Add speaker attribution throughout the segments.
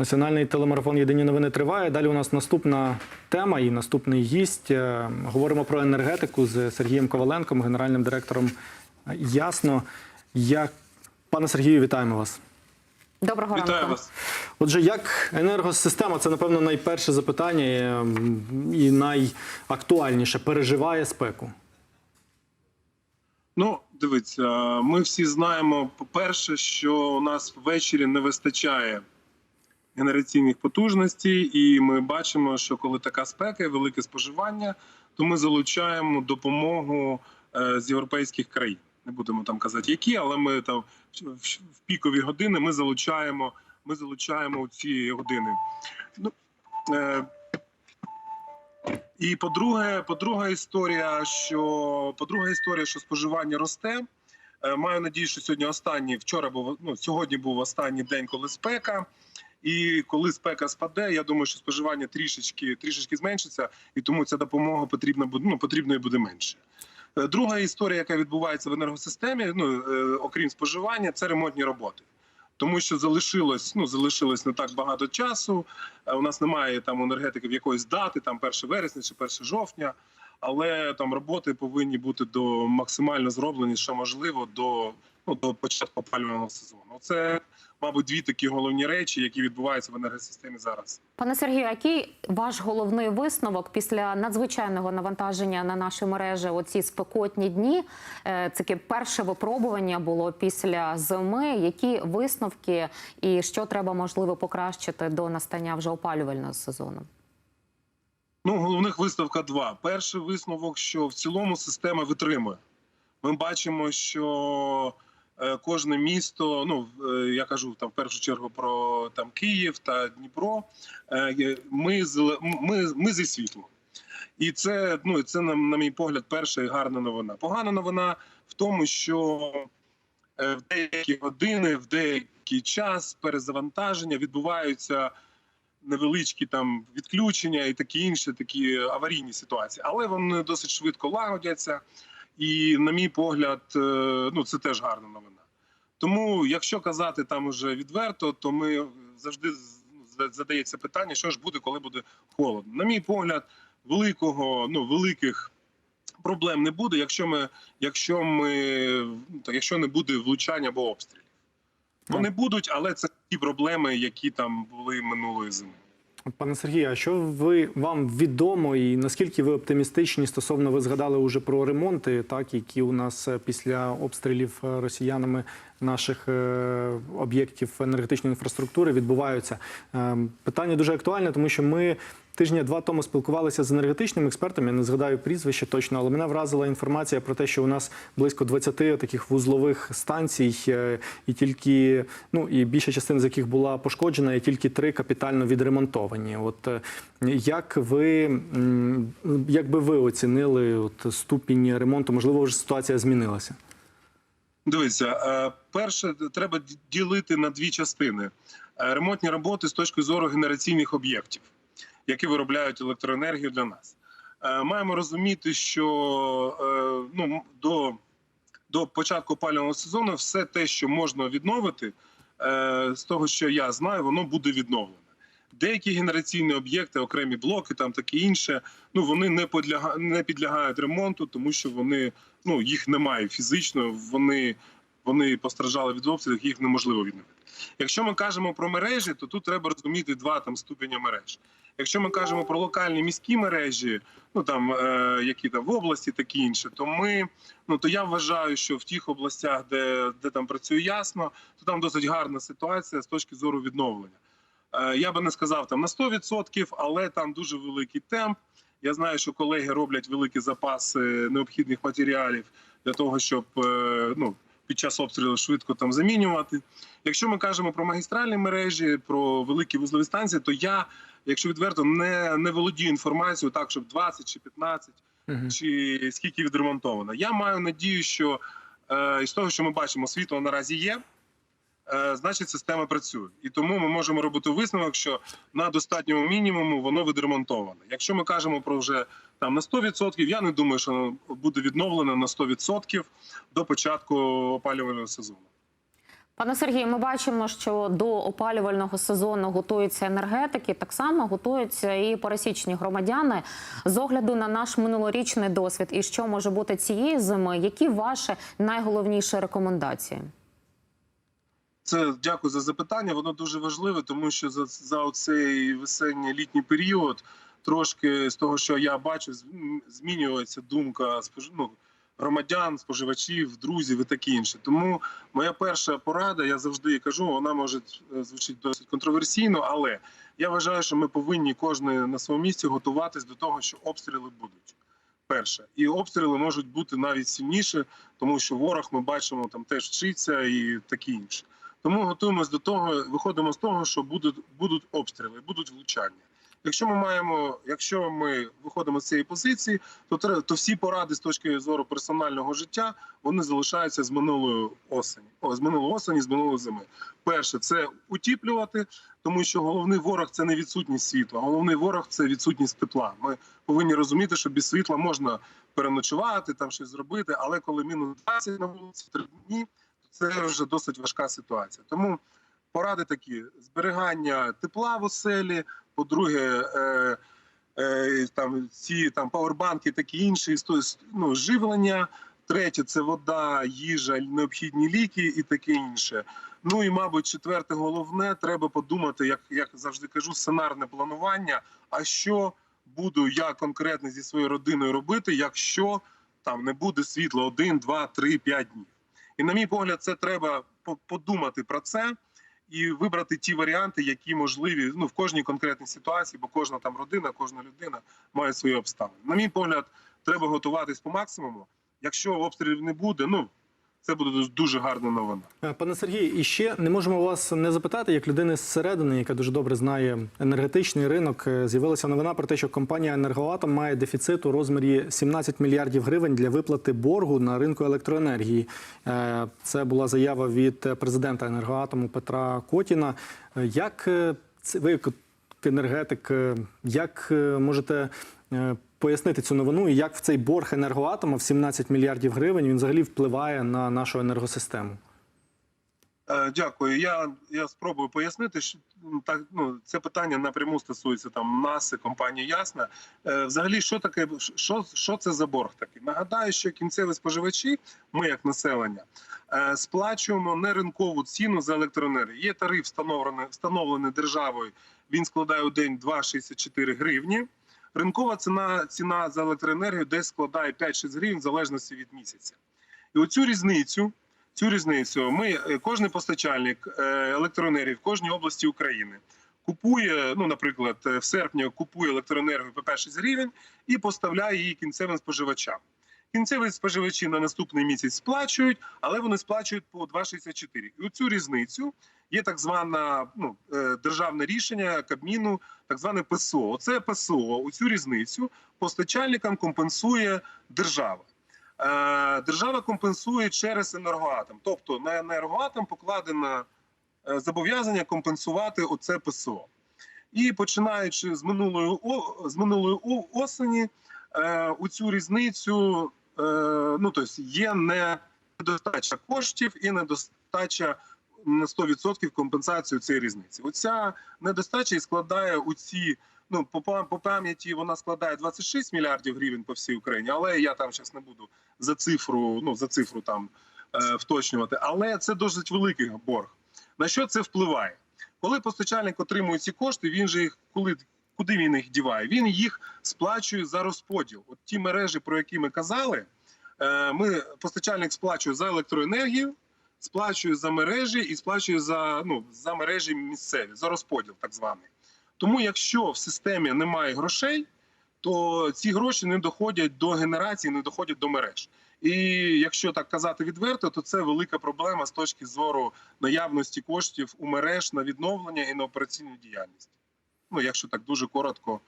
Speaker 1: Національний телемарафон Єдині новини триває. Далі у нас наступна тема і наступний гість. Е, Говоримо про енергетику з Сергієм Коваленком, генеральним директором е, Ясно. Я... Пане Сергію, вітаємо вас.
Speaker 2: Доброго
Speaker 3: Вітаю
Speaker 2: ранку.
Speaker 3: вас.
Speaker 1: Отже, як енергосистема, це напевно найперше запитання е, і найактуальніше переживає спеку.
Speaker 3: Ну, дивіться, ми всі знаємо, по-перше, що у нас ввечері не вистачає генераційних потужностей, і ми бачимо, що коли така спека і велике споживання, то ми залучаємо допомогу е, з європейських країн. Не будемо там казати, які, але ми там в, пікові години ми залучаємо. Ми залучаємо ці години. Ну, е, І по-друге, по-друга історія, що по-друга історія, що споживання росте. Е, Маю надію, що сьогодні останній вчора був ну сьогодні був останній день, коли спека. І коли спека спаде, я думаю, що споживання трішечки трішечки зменшиться, і тому ця допомога потрібна буде ну, потрібної буде менше. Е, Друга історія, яка відбувається в енергосистемі, ну е, окрім споживання, це ремонтні роботи. Тому що залишилось, ну залишилось не так багато часу. Е, У нас немає там енергетики в якоїсь дати, там 1 вересня чи 1 жовтня. Але там роботи повинні бути до максимально зроблені, що можливо, до ну до початку опалювального сезону. Це, мабуть, дві такі головні речі, які відбуваються в енергосистемі зараз.
Speaker 2: Пане Сергію, який ваш головний висновок після надзвичайного навантаження на наші мережі? Оці спекотні дні? Е, Це таке перше випробування було після зими. Які висновки і що треба можливо покращити до настання вже опалювального сезону?
Speaker 3: Ну, головних виставка два. Перший висновок, що в цілому система витримує. Ми бачимо, що е, кожне місто, ну е, я кажу там в першу чергу про там Київ та Дніпро. е, Ми ми, ми зі світлом. І це ну це на, на мій погляд, перша і гарна новина. Погана новина в тому, що в деякі години, в деякий час перезавантаження відбуваються невеличкі там відключення і такі інші такі аварійні ситуації, але вони досить швидко лагодяться. І, на мій погляд, е, ну це теж гарна новина. Тому, якщо казати там уже відверто, то ми завжди з- задається питання, що ж буде, коли буде холодно. На мій погляд, великого, ну великих проблем не буде, якщо ми, якщо ми ну, якщо не буде влучання або обстрілів. Вони будуть, але це ті проблеми, які там були минулої зими.
Speaker 1: Пане Сергію, а що ви вам відомо і наскільки ви оптимістичні стосовно ви згадали уже про ремонти, так які у нас е, після обстрілів е, росіянами наших е, об'єктів енергетичної інфраструктури відбуваються? Е, Питання дуже актуальне, тому що ми. Тижня два тому спілкувалися з енергетичним експертом. Я не згадаю прізвище точно, але мене вразила інформація про те, що у нас близько 20 таких вузлових станцій, е, і тільки ну і більша частина з яких була пошкоджена, і тільки три капітально відремонтовані. От е, як ви як би ви оцінили от ступінь ремонту? Можливо, вже ситуація змінилася?
Speaker 3: Дивіться, е, перше треба ділити на дві частини: ремонтні роботи з точки зору генераційних об'єктів, які виробляють електроенергію для нас. Е, Маємо розуміти, що е, ну до, до початку опалювального сезону все те, що можна відновити, е, з того, що я знаю, воно буде відновлене. Деякі генераційні об'єкти, окремі блоки, там таке інше. Ну вони не підляга, не підлягають ремонту, тому що вони ну їх немає фізично. Вони вони постраждали від обстрілів, їх неможливо відновити. Якщо ми кажемо про мережі, то тут треба розуміти два там ступеня мереж. Якщо ми кажемо про локальні міські мережі, ну там е, які там в області, такі інші, то ми ну то я вважаю, що в тих областях, де, де там працює ясно, то там досить гарна ситуація з точки зору відновлення. Е, Я би не сказав там на 100%, але там дуже великий темп. Я знаю, що колеги роблять великі запаси необхідних матеріалів для того, щоб е, ну, під час обстрілу швидко там замінювати. Якщо ми кажемо про магістральні мережі, про великі вузлові станції, то я, якщо відверто, не, не володію інформацією так, щоб 20 чи 15
Speaker 1: Мгм.
Speaker 3: чи скільки відремонтовано. Я маю надію, що е, із того, що ми бачимо, світло наразі є. е, Значить, система працює, і тому ми можемо робити висновок, що на достатньому мінімуму воно відремонтоване. Якщо ми кажемо про вже там на 100%, я не думаю, що буде відновлено на 100% до початку опалювального сезону.
Speaker 2: Пане Сергію, ми бачимо, що до опалювального сезону готуються енергетики, так само готуються і пересічні громадяни. З огляду на наш минулорічний досвід і що може бути цієї зими, які ваші найголовніші рекомендації?
Speaker 3: Це дякую за запитання. Воно дуже важливе, тому що за, за оцей весенньо-літній період трошки з того, що я бачу, змінюється думка ну, громадян, споживачів, друзів і таке інше. Тому моя перша порада, я завжди кажу, вона може е, звучить досить контроверсійно, але я вважаю, що ми повинні кожен на своєму місці готуватись до того, що обстріли будуть. Перше, і обстріли можуть бути навіть сильніше, тому що ворог ми бачимо там теж вчиться і таке інше. Тому готуємось до того, виходимо з того, що будуть будуть обстріли, будуть влучання. Якщо ми маємо, якщо ми виходимо з цієї позиції, то то всі поради з точки зору персонального життя вони залишаються з минулої осені. О, з минулої осені, з минулої зими. Перше це утіплювати, тому що головний ворог це не відсутність світла. Головний ворог це відсутність тепла. Ми повинні розуміти, що без світла можна переночувати, там щось зробити, але коли мінус 20 на вулиці три дні, то це вже досить важка ситуація. Тому поради такі: зберігання тепла в оселі. По-друге, е, е, там ці там павербанки, такі інші ну, живлення. Третє це вода, їжа, необхідні ліки і таке інше. Ну і мабуть, четверте, головне, треба подумати, як як завжди кажу, сценарне планування. А що буду я конкретно зі своєю родиною робити, якщо там не буде світла один, два, три, п'ять днів. І на мій погляд, це треба подумати про це і вибрати ті варіанти, які можливі ну в кожній конкретній ситуації, бо кожна там родина, кожна людина має свої обставини. На мій погляд, треба готуватись по максимуму. Якщо обстрілів не буде, ну це буде дуже гарна новина.
Speaker 1: Е, Пане Сергію, і ще не можемо вас не запитати, як людини зсередини, яка дуже добре знає енергетичний ринок. е, З'явилася новина про те, що компанія Енергоатом має дефіцит у розмірі 17 мільярдів гривень для виплати боргу на ринку електроенергії. Е, Це була заява від президента енергоатому Петра Котіна. Як ви енергетик, як можете пояснити цю новину і як в цей борг енергоатома в 17 мільярдів гривень він взагалі впливає на нашу енергосистему?
Speaker 3: Е, Дякую. Я, я спробую пояснити, що так ну це питання напряму стосується там нас компанії Ясна. Е, Взагалі, що таке що, що це за борг такий? Нагадаю, що кінцеві споживачі, ми як населення, е, сплачуємо неринкову ціну за електроенергію. Є тариф встановлений встановлений державою. Він складає у день 2,64 гривні. Ринкова ціна ціна за електроенергію десь складає 5-6 гривень в залежності від місяця. І оцю різницю. Цю різницю ми е, кожен постачальник е, електроенергії в кожній області України купує. Ну, наприклад, е, в серпні купує електроенергію по 5-6 гривень і поставляє її кінцевим споживачам. Кінцеві споживачі на наступний місяць сплачують, але вони сплачують по 2,64. І оцю різницю є так звана ну, е, державне рішення Кабміну, так зване ПСО. Оце ПСО. Оцю різницю постачальникам компенсує держава. Е, Держава компенсує через енергоатом. Тобто на енергоатом покладено е, зобов'язання компенсувати оце ПСО. І починаючи з минулої з минулої осені, у цю різницю ну тобто є недостача коштів і недостача на 100% компенсацію цієї різниці. Оця недостача і складає у ці. Ну, по, по пам'яті вона складає 26 мільярдів гривень по всій Україні, але я там зараз не буду за цифру, ну за цифру там е, вточнювати. Але це досить великий борг. На що це впливає? Коли постачальник отримує ці кошти, він же їх коли куди він їх діває? Він їх сплачує за розподіл. От ті мережі, про які ми казали, е, ми постачальник сплачує за електроенергію, сплачує за мережі і сплачує за ну за мережі місцеві, за розподіл, так званий. Тому, якщо в системі немає грошей, то ці гроші не доходять до генерації, не доходять до мереж. І якщо так казати відверто, то це велика проблема з точки зору наявності коштів у мереж на відновлення і на операційну діяльність. Ну, якщо так дуже коротко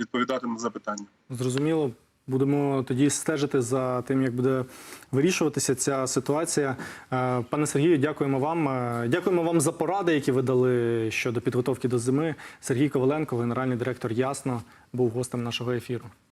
Speaker 3: відповідати на запитання.
Speaker 1: Зрозуміло. Будемо тоді стежити за тим, як буде вирішуватися ця ситуація. Е, Пане Сергію, дякуємо вам. Е, Дякуємо вам за поради, які ви дали щодо підготовки до зими. Сергій Коваленко, генеральний директор Ясно, був гостем нашого ефіру.